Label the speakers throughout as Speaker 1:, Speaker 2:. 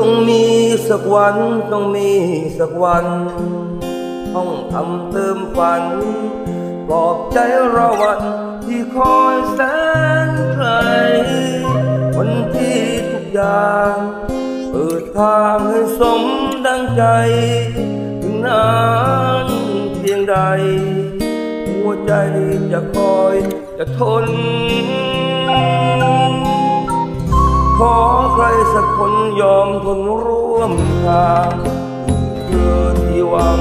Speaker 1: ้องมีสักวันต้องมีสักวัน ต้องทำเติมฝันปลอบใจเราวันที่คอยแสนไกลวันที่ทุกอย่างเปิดทางให้สมดังใจ ถึงนานเพียงใด หัวใจจะคอยจะทน ขอใครสักคนยอมทนร่วมทางเพื่อที่หวัง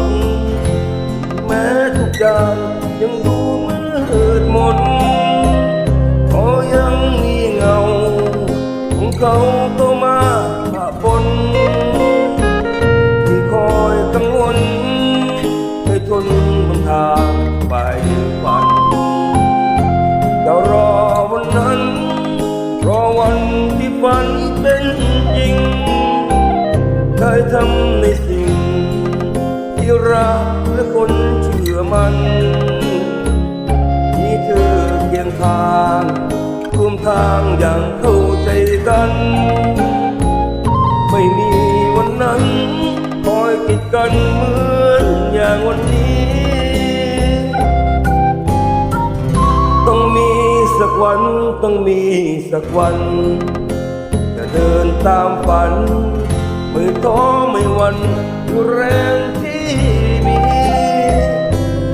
Speaker 1: แม้ทุกอย่างยังดูมืดมนขอยังมีเงาของเขาเข้ามาปะปน ฝันเป็นจริง เคยทำในสิ่ง ที่รักและคนเชื่อมัน นี่เธอเพียงทางร่วมทางอย่างเข้าใจกัน ไม่มีวันนั้นคอยกิดกันเหมือนอย่างวันนี้ ต้องมีสักวันต้องมีสักวัน ดินตามฝันไม่ท้อไม่วันอยู่แรงที่มี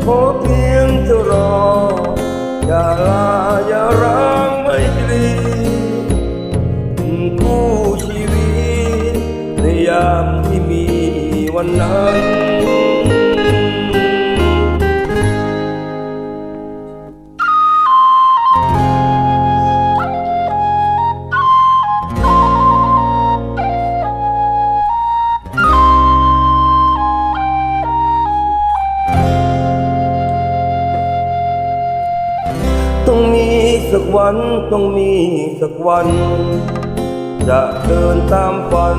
Speaker 1: ขอเพียงเธอรอ อย่าลาอย่าร้างไม่กลีคู่ชีวิตในยามที่มีวันนั้น สักวันต้องมีสักวัน จะเดินตามฝัน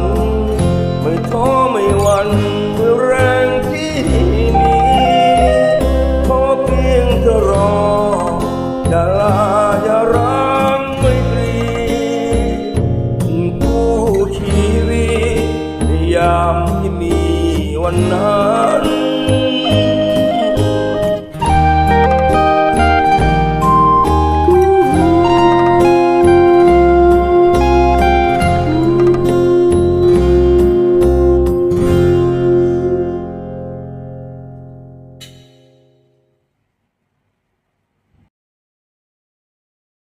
Speaker 1: ไม่ท้อไม่หวั่นด้วยแรงที่มีขอเพียงเธอรออย่าลาอย่ารัางไม่ตรีกู้ชีวิตในยามที่มีวันนั้น